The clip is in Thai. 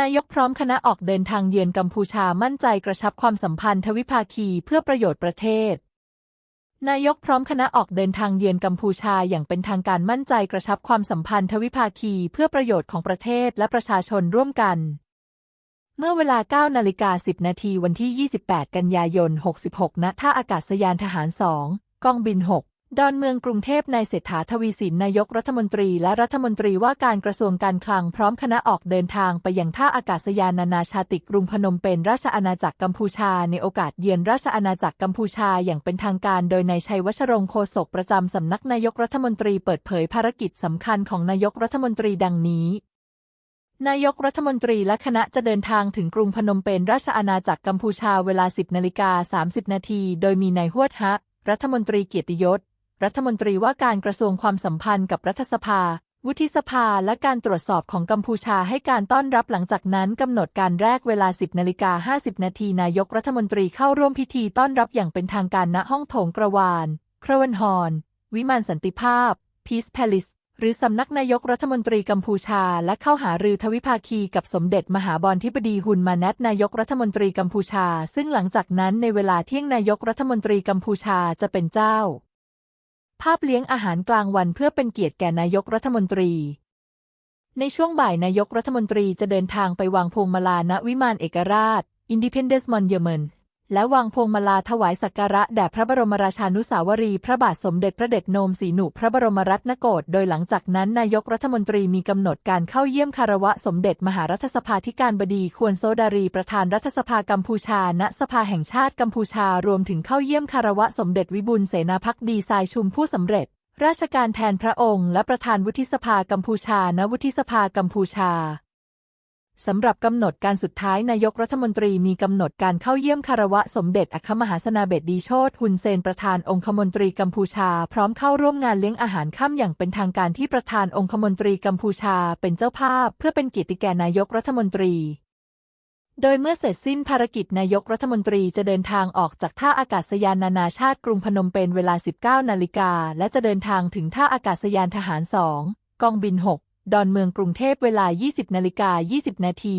นายกพร้อมคณะออกเดินทางเยือนกัมพูชามั่นใจกระชับความสัมพันธ์ทวิภาคีเพื่อประโยชน์ประเทศ นายกพร้อมคณะออกเดินทางเยือนกัมพูชาอย่างเป็นทางการมั่นใจกระชับความสัมพันธ์ทวิภาคีเพื่อประโยชน์ของประเทศและประชาชนร่วมกัน เมื่อเวลา 9 นาฬิกา 10 นาทีวันที่ 28 กันยายน 66 ณ ท่าอากาศยานทหาร 2 กองบิน 6 ดอนเมืองกรุงเทพนายเศรษฐาทวีสินนายกรัฐมนตรีและรัฐมนตรีว่าการกระทรวงการคลังพร้อมคณะออกเดินทางไปยังท่าอากาศยานนานาชาติกรุงพนมเปญราชอาณาจักรกัมพูชาในโอกาสเยือนราชอาณาจักรกัมพูชาอย่างเป็นทางการโดยนายชัยวชรงคโฆษกประจำสำนักนายกรัฐมนตรีเปิดเผยภารกิจสำคัญของนายกรัฐมนตรีดังนี้นายกรัฐมนตรีและคณะจะเดินทางถึงกรุงพนมเปญราชอาณาจักรกัมพูชาเวลา 10นาฬิกา30นาทีโดยมีนายฮวดฮะ รัฐมนตรีเกียรติยศ รัฐมนตรีว่าการกระทรวงความสัมพันธ์กับรัฐสภา วุฒิสภาและการตรวจสอบของกัมพูชาให้การต้อนรับหลังจากนั้นกำหนดการแรกเวลา 10นาฬิกา50 นาทีนายกรัฐมนตรีเข้าร่วมพิธีต้อนรับอย่างเป็นทางการณห้องโถงกระวานครวันฮอนวิมานสันติภาพ Peace Palace หรือสำนักนายกรัฐมนตรีกัมพูชา และเข้าหารือทวิภาคีกับสมเด็จมหาบอนธิบดีฮุนมานัตนายกรัฐมนตรีกัมพูชา ซึ่งหลังจากนั้นในเวลาเที่ยงนายกรัฐมนตรีกัมพูชาจะเป็นเจ้า ภาพเลี้ยงอาหารกลางวันเพื่อเป็นเกียรติแก่นายกรัฐมนตรี ในช่วงบ่ายนายกรัฐมนตรีจะเดินทางไปวางพวงมาลาณวิมานเอกราช Independence Monument และวางพวงมาลาถวายสักการะแด่พระบรมราชานุสาวรีย์พระบาทสมเด็จพระเด็จโนมสีหนุพระบรมรัตนโกศโดยหลังจากนั้นนายกรัฐมนตรีมีกำหนดการเข้าเยี่ยมคารวะสมเด็จมหารัฐสภาธิการบดีควรโซดารีประธานรัฐสภากัมพูชา ณสภาแห่งชาติกัมพูชารวมถึงเข้าเยี่ยมคารวะสมเด็จวิบูลเสนาพักดีทรายชุมผู้สำเร็จ ราชการแทนพระองค์ และประธานวุฒิสภากัมพูชาณวุฒิสภากัมพูชา สำหรับกำหนดการสุดท้ายนายกรัฐมนตรีมีกำหนดการเข้าเยี่ยมคารวะสมเด็จอัครมหาสนาเบดีโชตฮุนเซนประธานองคมนตรีกัมพูชา พร้อมเข้าร่วมงานเลี้ยงอาหารค่ำอย่างเป็นทางการที่ประธานองคมนตรีกัมพูชาเป็นเจ้าภาพ เพื่อเป็นกียรติแก่นายกรัฐมนตรี โดยเมื่อเสร็จสิ้นภารกิจนายกรัฐมนตรีจะเดินทางออกจากท่าอากาศยานนานาชาติกรุงพนมเปญเวลา 19 นาฬิกาและจะเดินทางถึงท่าอากาศยานทหาร 2 กองบิน 6 ดอนเมืองกรุงเทพเวลา 20นาฬิกา20 นาที